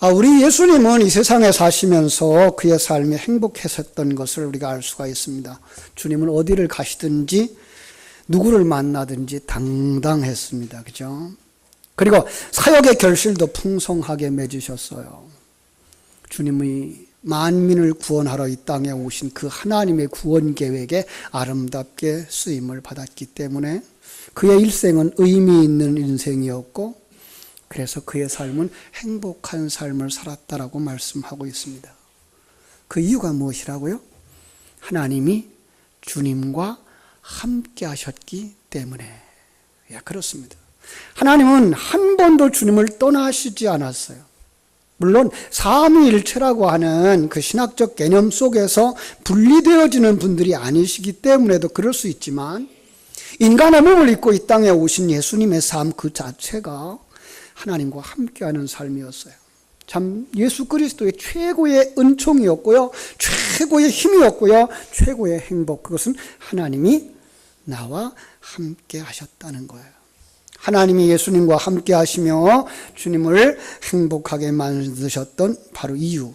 아, 우리 예수님은 이 세상에 사시면서 그의 삶이 행복했었던 것을 우리가 알 수가 있습니다. 주님은 어디를 가시든지 누구를 만나든지 당당했습니다. 그죠? 그리고 사역의 결실도 풍성하게 맺으셨어요. 주님의 만민을 구원하러 이 땅에 오신 그 하나님의 구원 계획에 아름답게 쓰임을 받았기 때문에 그의 일생은 의미 있는 인생이었고 그래서 그의 삶은 행복한 삶을 살았다라고 말씀하고 있습니다. 그 이유가 무엇이라고요? 하나님이 주님과 함께 하셨기 때문에. 예, 그렇습니다. 하나님은 한 번도 주님을 떠나시지 않았어요. 물론 삼위일체라고 하는 그 신학적 개념 속에서 분리되어지는 분들이 아니시기 때문에도 그럴 수 있지만 인간의 몸을 입고 이 땅에 오신 예수님의 삶 그 자체가 하나님과 함께하는 삶이었어요. 참 예수 그리스도의 최고의 은총이었고요. 최고의 힘이었고요. 최고의 행복 그것은 하나님이 나와 함께 하셨다는 거예요. 하나님이 예수님과 함께 하시며 주님을 행복하게 만드셨던 바로 이유.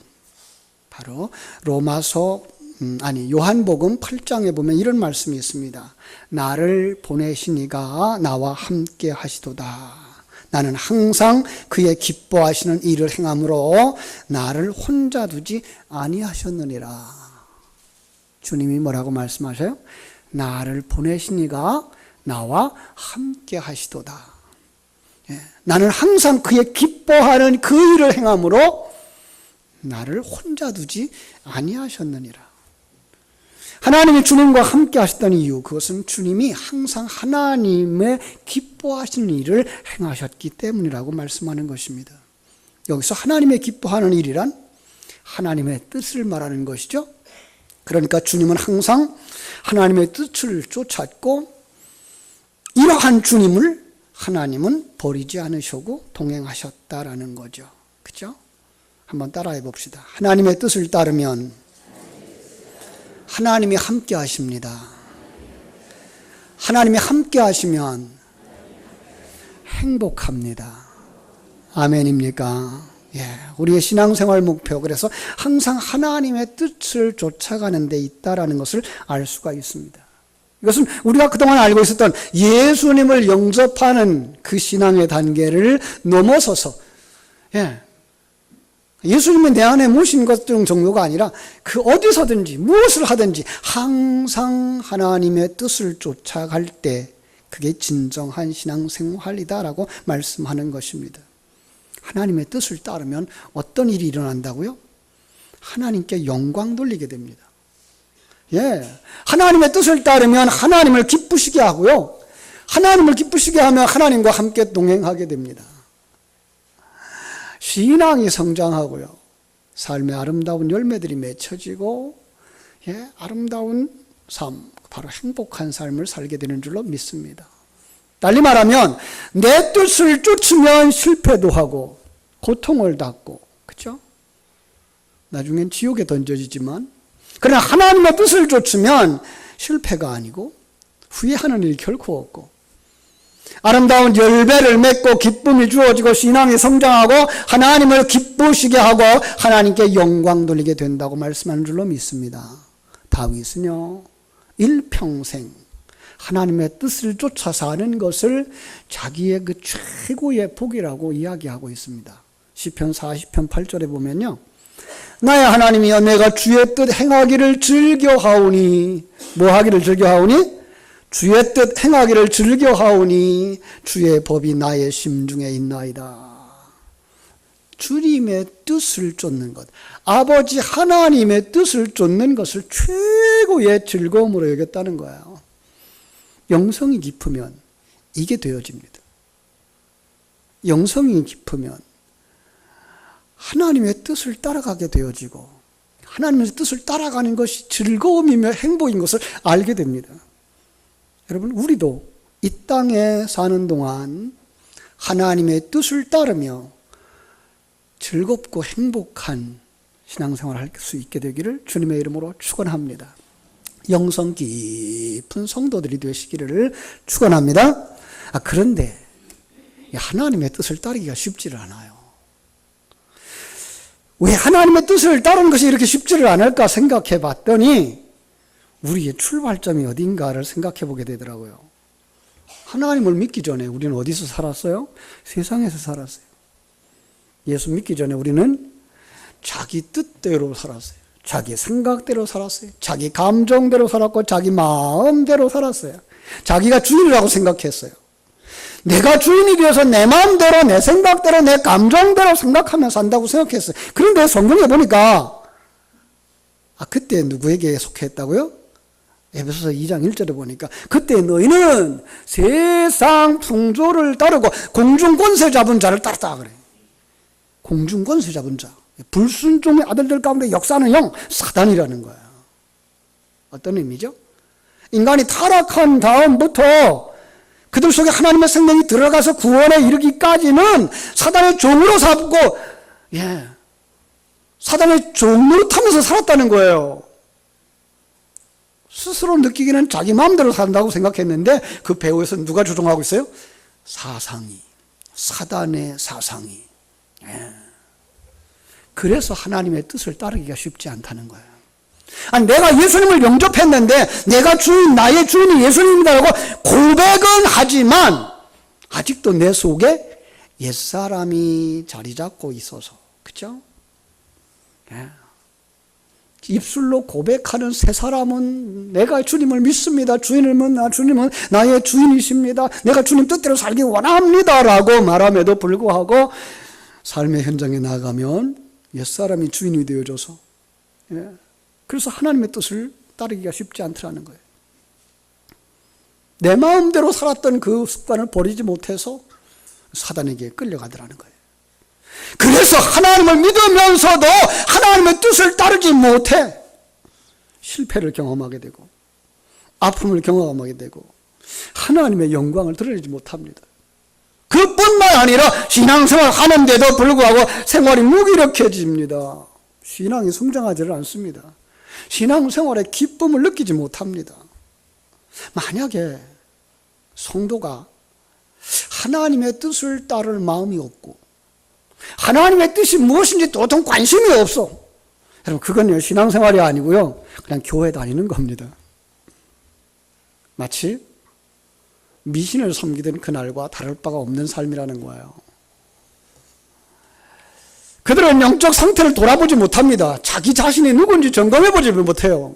바로 로마서 음, 아니 요한복음 8장에 보면 이런 말씀이 있습니다. 나를 보내시니가 나와 함께 하시도다. 나는 항상 그의 기뻐하시는 일을 행함으로 나를 혼자 두지 아니하셨느니라. 주님이 뭐라고 말씀하셔요? 나를 보내시니가 나와 함께 하시도다. 예, 나는 항상 그의 기뻐하는 그 일을 행함으로 나를 혼자 두지 아니하셨느니라. 하나님이 주님과 함께 하셨다는 이유, 그것은 주님이 항상 하나님의 기뻐하시는 일을 행하셨기 때문이라고 말씀하는 것입니다. 여기서 하나님의 기뻐하는 일이란 하나님의 뜻을 말하는 것이죠. 그러니까 주님은 항상 하나님의 뜻을 쫓았고, 이러한 주님을 하나님은 버리지 않으시고 동행하셨다라는 거죠. 그죠? 한번 따라해 봅시다. 하나님의 뜻을 따르면 하나님이 함께 하십니다. 하나님이 함께 하시면 행복합니다. 아멘입니까? 예, 우리의 신앙생활 목표 그래서 항상 하나님의 뜻을 쫓아가는 데 있다라는 것을 알 수가 있습니다. 이것은 우리가 그동안 알고 있었던 예수님을 영접하는 그 신앙의 단계를 넘어서서 예, 예수님이 내 안에 모신 것 정도가 아니라 그 어디서든지 무엇을 하든지 항상 하나님의 뜻을 쫓아갈 때 그게 진정한 신앙생활이다라고 말씀하는 것입니다. 하나님의 뜻을 따르면 어떤 일이 일어난다고요? 하나님께 영광 돌리게 됩니다. 예. 하나님의 뜻을 따르면 하나님을 기쁘시게 하고요. 하나님을 기쁘시게 하면 하나님과 함께 동행하게 됩니다. 신앙이 성장하고요. 삶의 아름다운 열매들이 맺혀지고, 예, 아름다운 삶, 바로 행복한 삶을 살게 되는 줄로 믿습니다. 달리 말하면, 내 뜻을 쫓으면 실패도 하고, 고통을 받고, 그죠? 나중엔 지옥에 던져지지만, 그러나 하나님의 뜻을 쫓으면 실패가 아니고, 후회하는 일이 결코 없고, 아름다운 열매를 맺고 기쁨이 주어지고 신앙이 성장하고 하나님을 기쁘시게 하고 하나님께 영광 돌리게 된다고 말씀하는 줄로 믿습니다. 다윗은요, 일평생 하나님의 뜻을 쫓아 사는 것을 자기의 그 최고의 복이라고 이야기하고 있습니다. 시편 40편 8절에 보면요. 나의 하나님이여 내가 주의 뜻 행하기를 즐겨하오니 뭐 하기를 즐겨하오니 주의 뜻 행하기를 즐겨하오니 주의 법이 나의 심중에 있나이다. 주님의 뜻을 쫓는 것, 아버지 하나님의 뜻을 쫓는 것을 최고의 즐거움으로 여겼다는 거예요. 영성이 깊으면 이게 되어집니다. 영성이 깊으면 하나님의 뜻을 따라가게 되어지고 하나님의 뜻을 따라가는 것이 즐거움이며 행복인 것을 알게 됩니다. 여러분, 우리도 이 땅에 사는 동안 하나님의 뜻을 따르며 즐겁고 행복한 신앙생활을 할 수 있게 되기를 주님의 이름으로 축원합니다. 영성 깊은 성도들이 되시기를 축원합니다. 아, 그런데 하나님의 뜻을 따르기가 쉽지를 않아요. 왜 하나님의 뜻을 따르는 것이 이렇게 쉽지를 않을까 생각해 봤더니 우리의 출발점이 어딘가를 생각해 보게 되더라고요. 하나님을 믿기 전에 우리는 어디서 살았어요? 세상에서 살았어요. 예수 믿기 전에 우리는 자기 뜻대로 살았어요. 자기 생각대로 살았어요. 자기 감정대로 살았고 자기 마음대로 살았어요. 자기가 주인이라고 생각했어요. 내가 주인이 되어서 내 마음대로 내 생각대로 내 감정대로 생각하며 산다고 생각했어요. 그런데 성경에 보니까 아 그때 누구에게 속했다고요? 에베소서 2장 1절에 보니까 그때 너희는 세상 풍조를 따르고 공중 권세 잡은 자를 따랐다 그래. 공중 권세 잡은 자. 불순종의 아들들 가운데 역사하는 영 사단이라는 거야. 어떤 의미죠? 인간이 타락한 다음부터 그들 속에 하나님의 생명이 들어가서 구원에 이르기까지는 사단의 종으로 삼고 예. 사단의 종으로 타면서 살았다는 거예요. 스스로 느끼기는 자기 마음대로 산다고 생각했는데 그 배후에서 누가 조종하고 있어요? 사상이. 사단의 사상이. 예. 그래서 하나님의 뜻을 따르기가 쉽지 않다는 거예요. 아니, 내가 예수님을 영접했는데 내가 주인, 나의 주인이 예수님이다라고 고백은 하지만 아직도 내 속에 옛사람이 자리 잡고 있어서. 그죠? 예. 입술로 고백하는 새 사람은 내가 주님을 믿습니다. 주님은 나 주님은 나의 주인이십니다. 내가 주님 뜻대로 살기 원합니다라고 말함에도 불구하고 삶의 현장에 나가면 옛 사람이 주인이 되어줘서 예. 그래서 하나님의 뜻을 따르기가 쉽지 않더라는 거예요. 내 마음대로 살았던 그 습관을 버리지 못해서 사단에게 끌려가더라는 거예요. 그래서 하나님을 믿으면서도 하나님의 뜻을 따르지 못해 실패를 경험하게 되고 아픔을 경험하게 되고 하나님의 영광을 드러내지 못합니다. 그뿐만 아니라 신앙생활 하는데도 불구하고 생활이 무기력해집니다. 신앙이 성장하지를 않습니다. 신앙생활의 기쁨을 느끼지 못합니다. 만약에 성도가 하나님의 뜻을 따를 마음이 없고 하나님의 뜻이 무엇인지 도통 관심이 없어. 여러분 그건 신앙생활이 아니고요. 그냥 교회 다니는 겁니다. 마치 미신을 섬기던 그날과 다를 바가 없는 삶이라는 거예요. 그들은 영적 상태를 돌아보지 못합니다. 자기 자신이 누군지 점검해보지 못해요.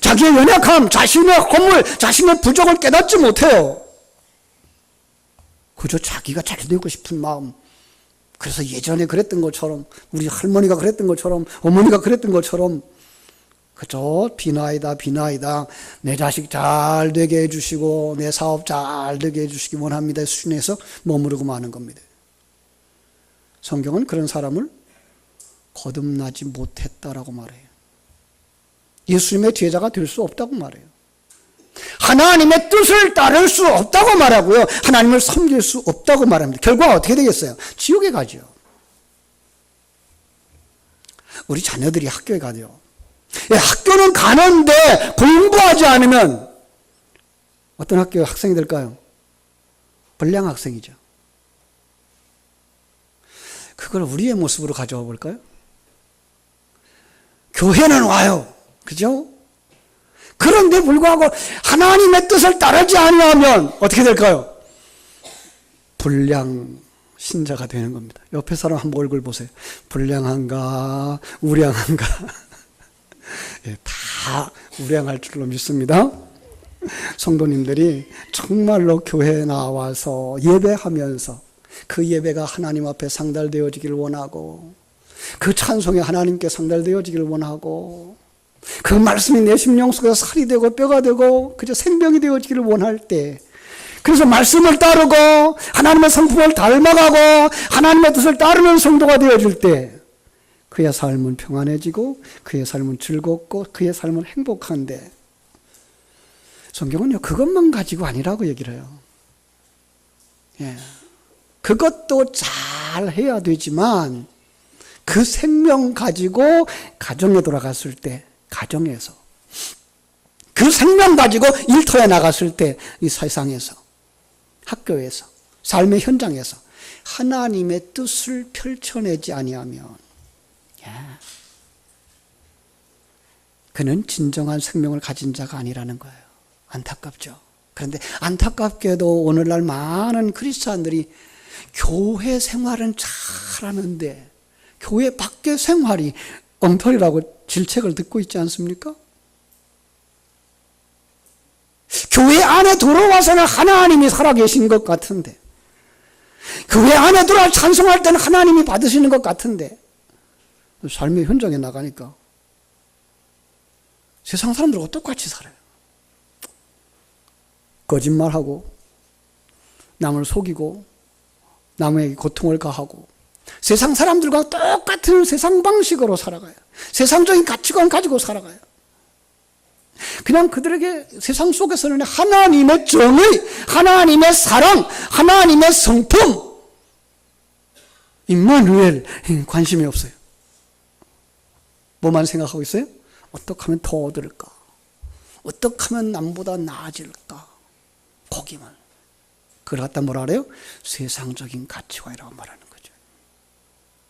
자기의 연약함, 자신의 허물, 자신의 부족을 깨닫지 못해요. 그저 자기가 잘 되고 싶은 마음. 그래서 예전에 그랬던 것처럼, 우리 할머니가 그랬던 것처럼, 어머니가 그랬던 것처럼, 그저 비나이다, 비나이다. 내 자식 잘 되게 해주시고, 내 사업 잘 되게 해주시기 원합니다. 수준에서 머무르고 마는 겁니다. 성경은 그런 사람을 거듭나지 못했다라고 말해요. 예수님의 제자가 될 수 없다고 말해요. 하나님의 뜻을 따를 수 없다고 말하고요. 하나님을 섬길 수 없다고 말합니다. 결과가 어떻게 되겠어요? 지옥에 가죠. 우리 자녀들이 학교에 가죠. 예, 학교는 가는데 공부하지 않으면 어떤 학교 학생이 될까요? 불량 학생이죠. 그걸 우리의 모습으로 가져와 볼까요? 교회는 와요. 그죠? 그런데 불구하고 하나님의 뜻을 따르지 아니하면 어떻게 될까요? 불량 신자가 되는 겁니다. 옆에 사람 한번 얼굴 보세요. 불량한가, 우량한가. 예, 다 우량할 줄로 믿습니다. 성도님들이 정말로 교회에 나와서 예배하면서 그 예배가 하나님 앞에 상달되어지기를 원하고 그 찬송이 하나님께 상달되어지기를 원하고 그 말씀이 내 심령 속에서 살이 되고 뼈가 되고 그저 생명이 되어지기를 원할 때 그래서 말씀을 따르고 하나님의 성품을 닮아가고 하나님의 뜻을 따르는 성도가 되어질 때 그의 삶은 평안해지고 그의 삶은 즐겁고 그의 삶은 행복한데 성경은요 그것만 가지고 아니라고 얘기를 해요. 예. 그것도 잘 해야 되지만 그 생명 가지고 가정에 돌아갔을 때 가정에서 그 생명 가지고 일터에 나갔을 때 이 세상에서 학교에서 삶의 현장에서 하나님의 뜻을 펼쳐내지 아니하면 예, 그는 진정한 생명을 가진 자가 아니라는 거예요. 안타깝죠. 그런데 안타깝게도 오늘날 많은 크리스찬들이 교회 생활은 잘하는데 교회 밖의 생활이 엉터리라고 질책을 듣고 있지 않습니까? 교회 안에 들어와서는 하나님이 살아계신 것 같은데 교회 안에 들어와 찬송할 때는 하나님이 받으시는 것 같은데 삶의 현장에 나가니까 세상 사람들과 똑같이 살아요. 거짓말하고 남을 속이고 남에게 고통을 가하고 세상 사람들과 똑같은 세상 방식으로 살아가요. 세상적인 가치관 가지고 살아가요. 그냥 그들에게 세상 속에서는 하나님의 정의, 하나님의 사랑, 하나님의 성품, 임마누엘 관심이 없어요. 뭐만 생각하고 있어요? 어떻게 하면 더 얻을까? 어떻게 하면 남보다 나아질까? 거기만. 그걸 갖다 뭐라 그래요? 세상적인 가치관이라고 말하는.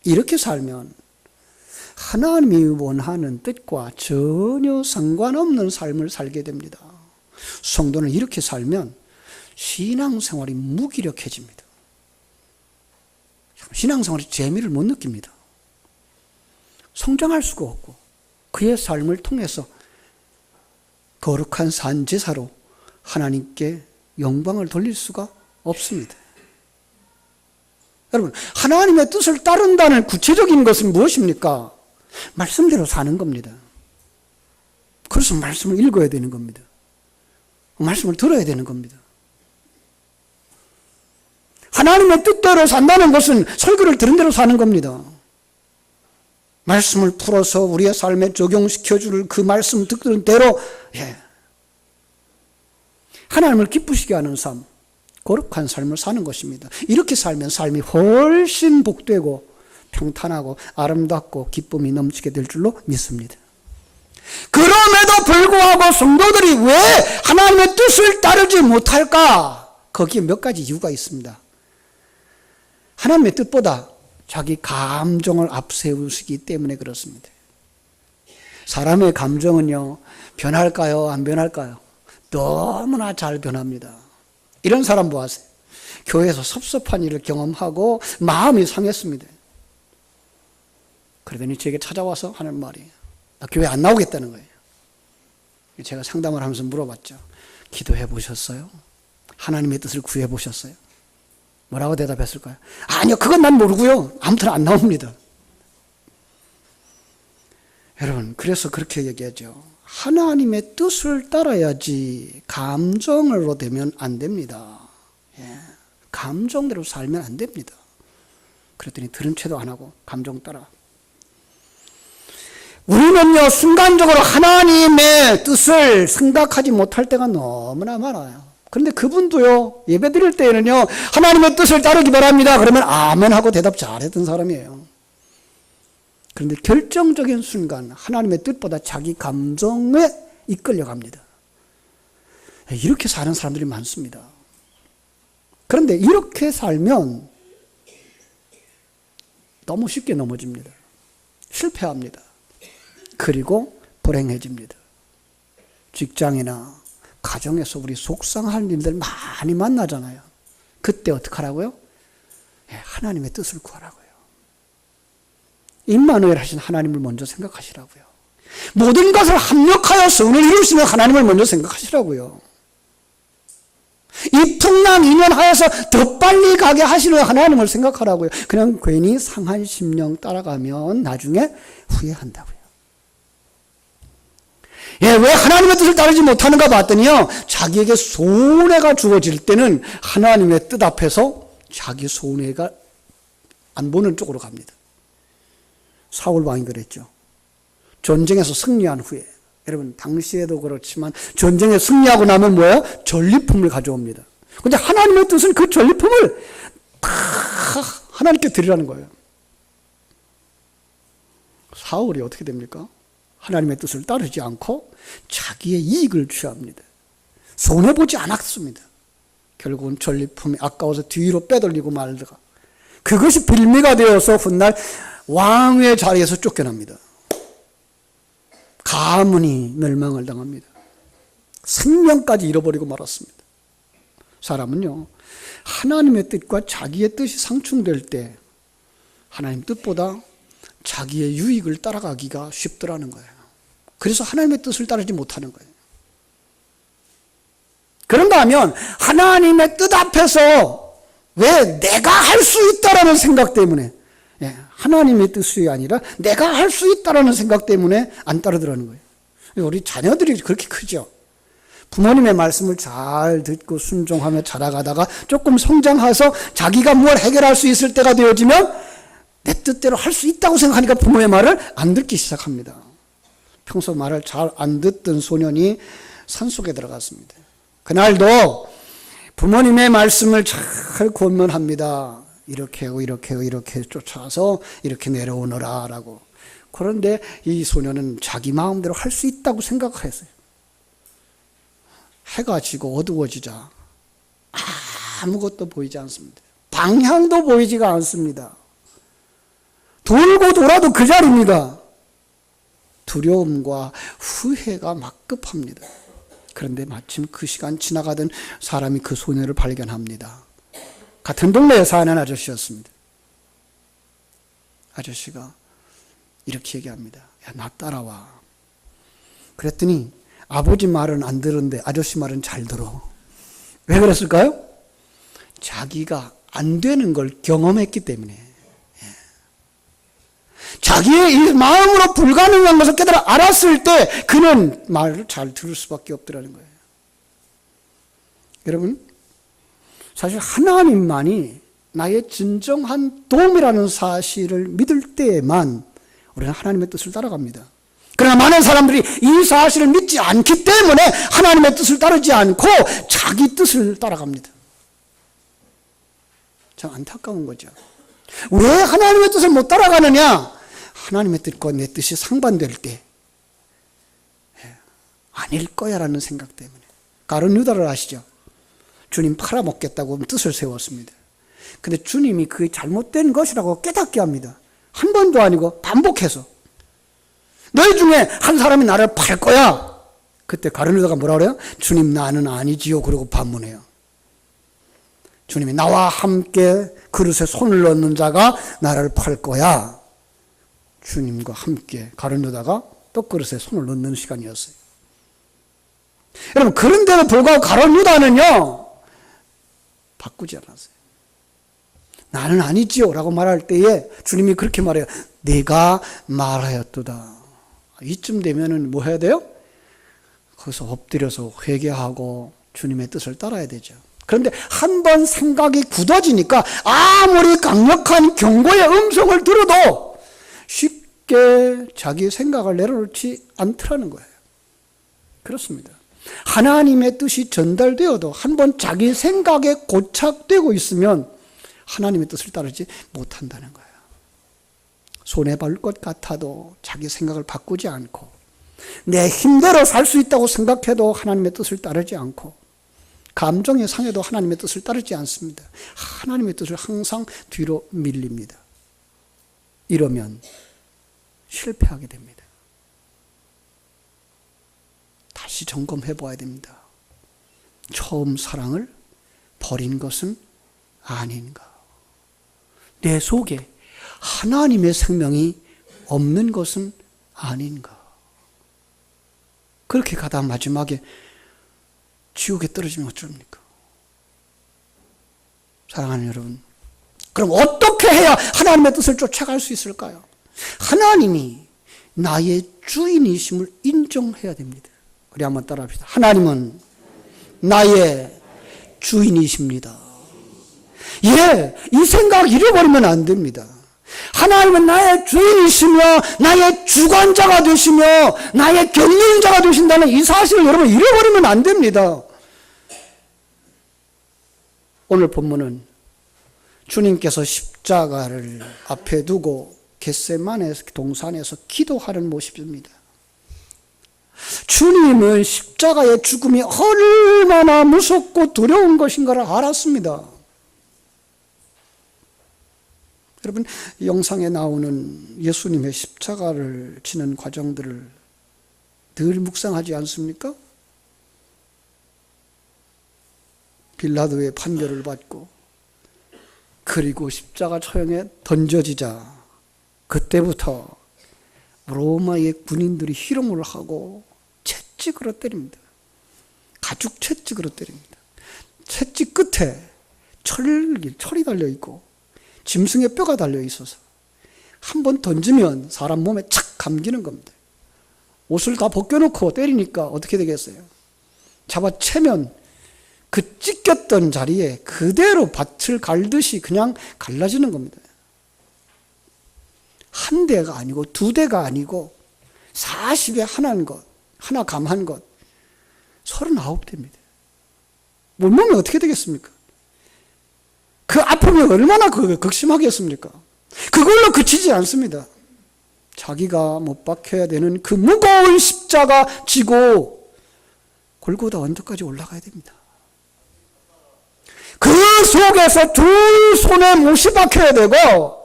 이렇게 살면 하나님이 원하는 뜻과 전혀 상관없는 삶을 살게 됩니다. 성도는 이렇게 살면 신앙생활이 무기력해집니다. 신앙생활의 재미를 못 느낍니다. 성장할 수가 없고 그의 삶을 통해서 거룩한 산제사로 하나님께 영광을 돌릴 수가 없습니다. 여러분, 하나님의 뜻을 따른다는 구체적인 것은 무엇입니까? 말씀대로 사는 겁니다. 그래서 말씀을 읽어야 되는 겁니다. 말씀을 들어야 되는 겁니다. 하나님의 뜻대로 산다는 것은 설교를 들은 대로 사는 겁니다. 말씀을 풀어서 우리의 삶에 적용시켜 줄 그 말씀 듣는 대로 예. 하나님을 기쁘시게 하는 삶, 거룩한 삶을 사는 것입니다. 이렇게 살면 삶이 훨씬 복되고 평탄하고 아름답고 기쁨이 넘치게 될 줄로 믿습니다. 그럼에도 불구하고 성도들이 왜 하나님의 뜻을 따르지 못할까? 거기에 몇 가지 이유가 있습니다. 하나님의 뜻보다 자기 감정을 앞세우시기 때문에 그렇습니다. 사람의 감정은요, 변할까요? 안 변할까요? 너무나 잘 변합니다. 이런 사람 보아세요. 교회에서 섭섭한 일을 경험하고 마음이 상했습니다. 그러더니 제게 찾아와서 하는 말이 나 교회 안 나오겠다는 거예요. 제가 상담을 하면서 물어봤죠. 기도해 보셨어요? 하나님의 뜻을 구해 보셨어요? 뭐라고 대답했을까요? 아니요, 그건 난 모르고요. 아무튼 안 나옵니다. 여러분, 그래서 그렇게 얘기하죠. 하나님의 뜻을 따라야지 감정으로 되면 안 됩니다. 예. 감정대로 살면 안 됩니다. 그랬더니 들은 채도 안 하고 감정 따라. 우리는요, 순간적으로 하나님의 뜻을 생각하지 못할 때가 너무나 많아요. 그런데 그분도요, 예배 드릴 때에는요, 하나님의 뜻을 따르기 바랍니다. 그러면 아멘 하고 대답 잘했던 사람이에요. 그런데 결정적인 순간 하나님의 뜻보다 자기 감정에 이끌려 갑니다. 이렇게 사는 사람들이 많습니다. 그런데 이렇게 살면 너무 쉽게 넘어집니다. 실패합니다. 그리고 불행해집니다. 직장이나 가정에서 우리 속상할 일들 많이 만나잖아요. 그때 어떻게 하라고요? 예, 하나님의 뜻을 구하라고요. 임마누엘 하신 하나님을 먼저 생각하시라고요. 모든 것을 합력하여 성을 이루시는 하나님을 먼저 생각하시라고요. 이 풍랑 이면하여서 더 빨리 가게 하시는 하나님을 생각하라고요. 그냥 괜히 상한 심령 따라가면 나중에 후회한다고요. 예, 왜 하나님의 뜻을 따르지 못하는가 봤더니요, 자기에게 손해가 주어질 때는 하나님의 뜻 앞에서 자기 손해가 안 보는 쪽으로 갑니다. 사울 왕이 그랬죠. 전쟁에서 승리한 후에 여러분 당시에도 그렇지만 전쟁에 승리하고 나면 뭐예요? 전리품을 가져옵니다. 근데 하나님의 뜻은 그 전리품을 다 하나님께 드리라는 거예요. 사울이 어떻게 됩니까? 하나님의 뜻을 따르지 않고 자기의 이익을 취합니다. 손해 보지 않았습니다. 결국은 전리품이 아까워서 뒤로 빼돌리고 말다가 그것이 빌미가 되어서 훗날 왕의 자리에서 쫓겨납니다. 가문이 멸망을 당합니다. 생명까지 잃어버리고 말았습니다. 사람은요, 하나님의 뜻과 자기의 뜻이 상충될 때 하나님 뜻보다 자기의 유익을 따라가기가 쉽더라는 거예요. 그래서 하나님의 뜻을 따르지 못하는 거예요. 그런가 하면 하나님의 뜻 앞에서 왜 내가 할 수 있다라는 생각 때문에 예, 하나님의 뜻이 아니라 내가 할 수 있다라는 생각 때문에 안 따르더라는 거예요. 우리 자녀들이 그렇게 크죠. 부모님의 말씀을 잘 듣고 순종하며 자라가다가 조금 성장해서 자기가 뭘 해결할 수 있을 때가 되어지면 내 뜻대로 할 수 있다고 생각하니까 부모의 말을 안 듣기 시작합니다. 평소 말을 잘 안 듣던 소년이 산속에 들어갔습니다. 그날도 부모님의 말씀을 잘 권면합니다. 이렇게 하고 이렇게 하고 이렇게 쫓아서 이렇게 내려오너라 라고. 그런데 이 소년은 자기 마음대로 할 수 있다고 생각했어요. 해가 지고 어두워지자 아무것도 보이지 않습니다. 방향도 보이지가 않습니다. 돌고 돌아도 그 자리입니다. 두려움과 후회가 막 급합니다. 그런데 마침 그 시간 지나가던 사람이 그 소녀를 발견합니다. 같은 동네에 사는 아저씨였습니다. 아저씨가 이렇게 얘기합니다. 야, 나 따라와. 그랬더니 아버지 말은 안 들었는데 아저씨 말은 잘 들어. 왜 그랬을까요? 자기가 안 되는 걸 경험했기 때문에. 예. 자기의 이 마음으로 불가능한 것을 깨달아 알았을 때 그는 말을 잘 들을 수밖에 없더라는 거예요. 여러분, 사실 하나님만이 나의 진정한 도움이라는 사실을 믿을 때에만 우리는 하나님의 뜻을 따라갑니다. 그러나 많은 사람들이 이 사실을 믿지 않기 때문에 하나님의 뜻을 따르지 않고 자기 뜻을 따라갑니다. 참 안타까운 거죠. 왜 하나님의 뜻을 못 따라가느냐? 하나님의 뜻과 내 뜻이 상반될 때 예, 아닐 거야라는 생각 때문에 가론 유다를 아시죠? 주님 팔아먹겠다고 뜻을 세웠습니다. 근데 주님이 그 잘못된 것이라고 깨닫게 합니다. 한 번도 아니고 반복해서. 너희 중에 한 사람이 나를 팔 거야. 그때 가르누다가 뭐라 그래요? 주님 나는 아니지요. 그러고 반문해요. 주님이 나와 함께 그릇에 손을 넣는 자가 나를 팔 거야. 주님과 함께 가르누다가 또 그릇에 손을 넣는 시간이었어요. 여러분 그런데도 불구하고 가르누다는요 바꾸지 않았어요. 나는 아니지요 라고 말할 때에 주님이 그렇게 말해요. 내가 말하였도다. 이쯤 되면은 뭐 해야 돼요? 거기서 엎드려서 회개하고 주님의 뜻을 따라야 되죠. 그런데 한 번 생각이 굳어지니까 아무리 강력한 경고의 음성을 들어도 쉽게 자기 생각을 내려놓지 않더라는 거예요. 그렇습니다. 하나님의 뜻이 전달되어도 한 번 자기 생각에 고착되고 있으면 하나님의 뜻을 따르지 못한다는 거예요. 손해볼 것 같아도 자기 생각을 바꾸지 않고 내 힘대로 살 수 있다고 생각해도 하나님의 뜻을 따르지 않고 감정의 상해도 하나님의 뜻을 따르지 않습니다. 하나님의 뜻을 항상 뒤로 밀립니다. 이러면 실패하게 됩니다. 다시 점검해 보아야 됩니다. 처음 사랑을 버린 것은 아닌가? 내 속에 하나님의 생명이 없는 것은 아닌가? 그렇게 가다 마지막에 지옥에 떨어지면 어쩝니까? 사랑하는 여러분. 그럼 어떻게 해야 하나님의 뜻을 쫓아갈 수 있을까요? 하나님이 나의 주인이심을 인정해야 됩니다. 우리 한번 따라합시다. 하나님은 나의 주인이십니다. 예, 이 생각 잃어버리면 안 됩니다. 하나님은 나의 주인이시며 나의 주관자가 되시며 나의 경륜자가 되신다는 이 사실을 여러분 잃어버리면 안 됩니다. 오늘 본문은 주님께서 십자가를 앞에 두고 겟세만의 동산에서 기도하는 모습입니다. 주님은 십자가의 죽음이 얼마나 무섭고 두려운 것인가를 알았습니다. 여러분 영상에 나오는 예수님의 십자가를 지는 과정들을 늘 묵상하지 않습니까? 빌라도의 판결을 받고 그리고 십자가 처형에 던져지자 그때부터 로마의 군인들이 희롱을 하고 채찍으로 때립니다. 가죽 채찍으로 때립니다. 채찍 끝에 철, 철이 달려 있고 짐승의 뼈가 달려 있어서 한 번 던지면 사람 몸에 착 감기는 겁니다. 옷을 다 벗겨놓고 때리니까 어떻게 되겠어요? 잡아채면 그 찢겼던 자리에 그대로 밭을 갈듯이 그냥 갈라지는 겁니다. 한 대가 아니고 두 대가 아니고 40에 하나인 것, 하나 감한 것, 39대입니다. 몸이 어떻게 되겠습니까? 그 아픔이 얼마나 그 극심하겠습니까? 그걸로 그치지 않습니다. 자기가 못 박혀야 되는 그 무거운 십자가 지고 골고다 언덕까지 올라가야 됩니다. 그 속에서 두 손에 못이 박혀야 되고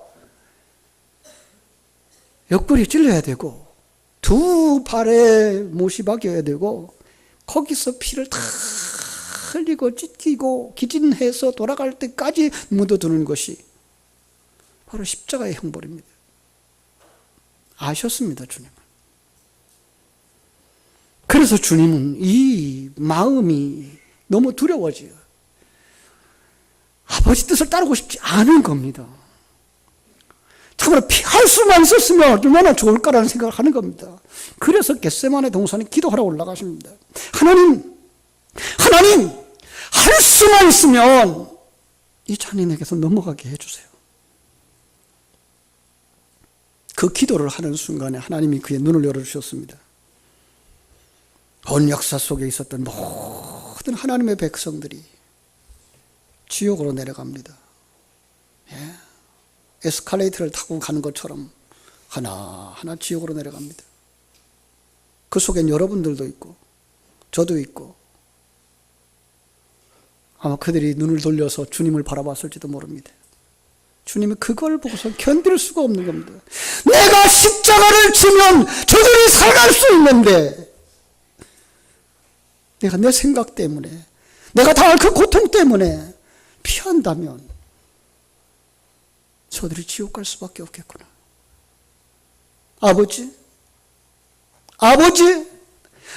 옆구리 찔려야 되고 두 발에 못이 박혀야 되고 거기서 피를 다 흘리고 찢기고 기진해서 돌아갈 때까지 묻어두는 것이 바로 십자가의 형벌입니다. 아셨습니다, 주님은. 그래서 주님은 이 마음이 너무 두려워져요. 아버지 뜻을 따르고 싶지 않은 겁니다. 참으로 피할 수만 있었으면 얼마나 좋을까라는 생각을 하는 겁니다. 그래서 겟세만의 동산에 기도하러 올라가십니다. 하나님, 하나님, 할 수만 있으면 이 잔인에게서 넘어가게 해주세요. 그 기도를 하는 순간에 하나님이 그의 눈을 열어주셨습니다. 온 역사 속에 있었던 모든 하나님의 백성들이 지옥으로 내려갑니다. 예. 에스컬레이터를 타고 가는 것처럼 하나하나 지옥으로 내려갑니다. 그 속엔 여러분들도 있고, 저도 있고, 아마 그들이 눈을 돌려서 주님을 바라봤을지도 모릅니다. 주님이 그걸 보고서 견딜 수가 없는 겁니다. 내가 십자가를 지면 저들이 살아갈 수 있는데, 내가 내 생각 때문에, 내가 당할 그 고통 때문에 피한다면, 저들이 지옥 갈 수밖에 없겠구나. 아버지, 아버지,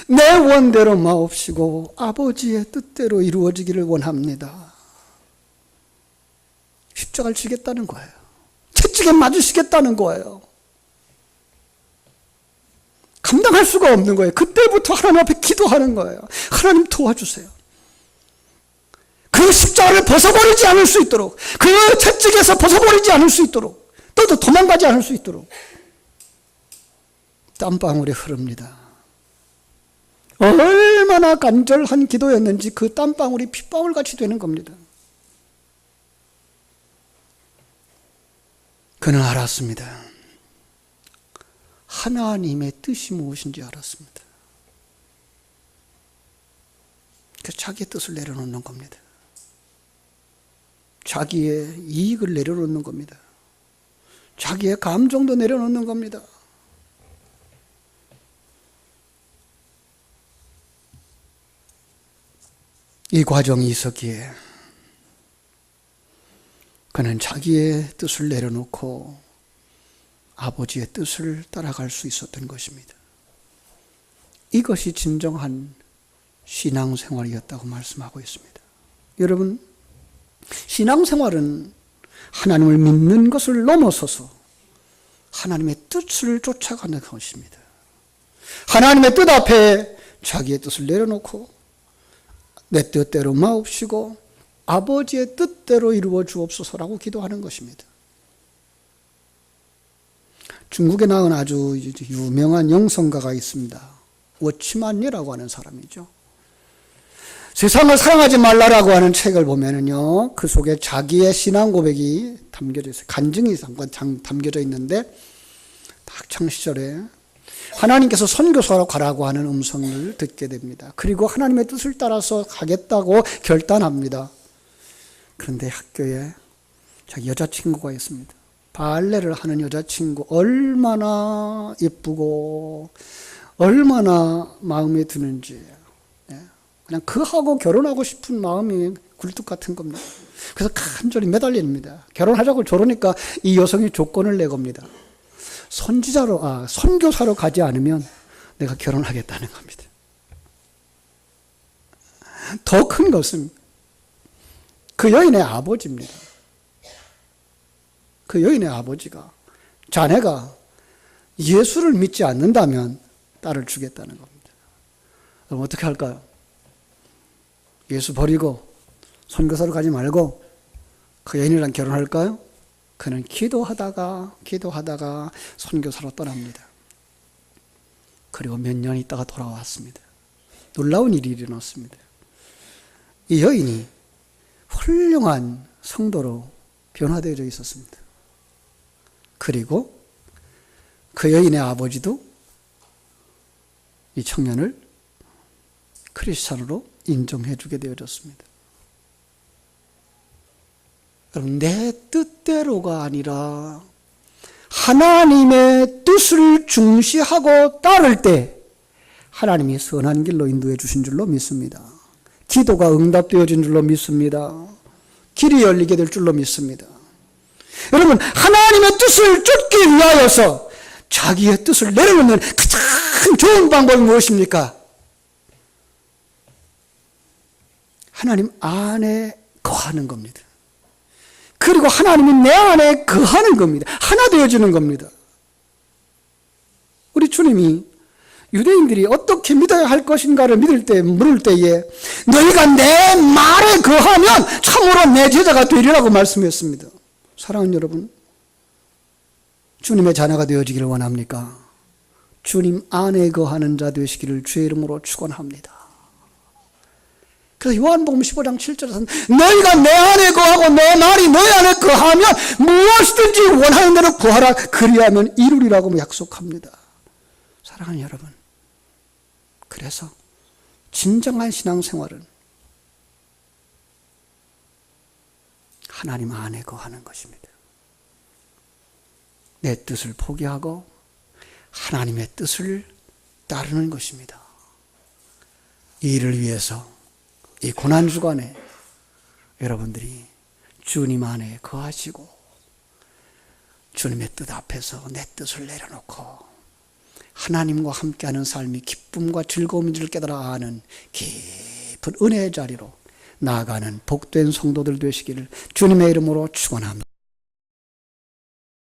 내 원대로 마옵시고 아버지의 뜻대로 이루어지기를 원합니다. 십자가를 지겠다는 거예요. 채찍에 맞으시겠다는 거예요. 감당할 수가 없는 거예요. 그때부터 하나님 앞에 기도하는 거예요. 하나님 도와주세요. 그 십자가를 벗어버리지 않을 수 있도록, 그 채찍에서 벗어버리지 않을 수 있도록, 또도 도망가지 않을 수 있도록 땀방울이 흐릅니다. 얼마나 간절한 기도였는지 그 땀방울이 핏방울 같이 되는 겁니다. 그는 알았습니다. 하나님의 뜻이 무엇인지 알았습니다. 그 자기의 뜻을 내려놓는 겁니다. 자기의 이익을 내려놓는 겁니다. 자기의 감정도 내려놓는 겁니다. 이 과정이 있었기에 그는 자기의 뜻을 내려놓고 아버지의 뜻을 따라갈 수 있었던 것입니다. 이것이 진정한 신앙생활이었다고 말씀하고 있습니다. 여러분, 신앙생활은 하나님을 믿는 것을 넘어서서 하나님의 뜻을 쫓아가는 것입니다. 하나님의 뜻 앞에 자기의 뜻을 내려놓고 내 뜻대로 마옵시고 아버지의 뜻대로 이루어 주옵소서라고 기도하는 것입니다. 중국에 나온 아주 유명한 영성가가 있습니다. 워치만이라고 하는 사람이죠. 세상을 사랑하지 말라라고 하는 책을 보면은요, 그 속에 자기의 신앙 고백이 담겨져 있어요. 간증이 담겨져 있는데, 학창 시절에 하나님께서 선교사로 가라고 하는 음성을 듣게 됩니다. 그리고 하나님의 뜻을 따라서 가겠다고 결단합니다. 그런데 학교에 자기 여자친구가 있습니다. 발레를 하는 여자친구 얼마나 예쁘고 얼마나 마음에 드는지 예. 그냥 그하고 결혼하고 싶은 마음이 굴뚝 같은 겁니다. 그래서 간절히 매달립니다. 결혼하자고 저러니까 이 여성이 조건을 내겁니다. 선지자로 아 선교사로 가지 않으면 내가 결혼하겠다는 겁니다. 더 큰 것은 그 여인의 아버지입니다. 그 여인의 아버지가 자네가 예수를 믿지 않는다면 딸을 주겠다는 겁니다. 그럼 어떻게 할까요? 예수 버리고 선교사로 가지 말고 그 여인이랑 결혼할까요? 그는 기도하다가 기도하다가 선교사로 떠납니다. 그리고 몇 년 있다가 돌아왔습니다. 놀라운 일이 일어났습니다. 이 여인이 훌륭한 성도로 변화되어 있었습니다. 그리고 그 여인의 아버지도 이 청년을 크리스찬으로 인정해 주게 되어졌습니다. 여러분, 내 뜻대로가 아니라 하나님의 뜻을 중시하고 따를 때 하나님이 선한 길로 인도해 주신 줄로 믿습니다. 기도가 응답되어진 줄로 믿습니다. 길이 열리게 될 줄로 믿습니다. 여러분, 하나님의 뜻을 쫓기 위하여서 자기의 뜻을 내려놓는 가장 좋은 방법이 무엇입니까? 하나님 안에 거하는 겁니다. 그리고 하나님이 내 안에 거하는 겁니다. 하나 되어지는 겁니다. 우리 주님이 유대인들이 어떻게 믿어야 할 것인가를 믿을 때, 물을 때에 너희가 내 말에 거하면 참으로 내 제자가 되리라고 말씀했습니다. 사랑하는 여러분, 주님의 자녀가 되어지기를 원합니까? 주님 안에 거하는 자 되시기를 주의 이름으로 축원합니다. 그래서 요한복음 15장 7절에서는 너희가 내 안에 거하고 내 말이 너희 안에 거하면 무엇이든지 원하는 대로 구하라 그리하면 이루리라고 약속합니다. 사랑하는 여러분, 그래서 진정한 신앙생활은 하나님 안에 거하는 것입니다. 내 뜻을 포기하고 하나님의 뜻을 따르는 것입니다. 이 일을 위해서 이 고난 주간에 여러분들이 주님 안에 거하시고 주님의 뜻 앞에서 내 뜻을 내려놓고 하나님과 함께하는 삶이 기쁨과 즐거움인 줄 깨달아 아는 깊은 은혜의 자리로 나아가는 복된 성도들 되시기를 주님의 이름으로 축원합니다.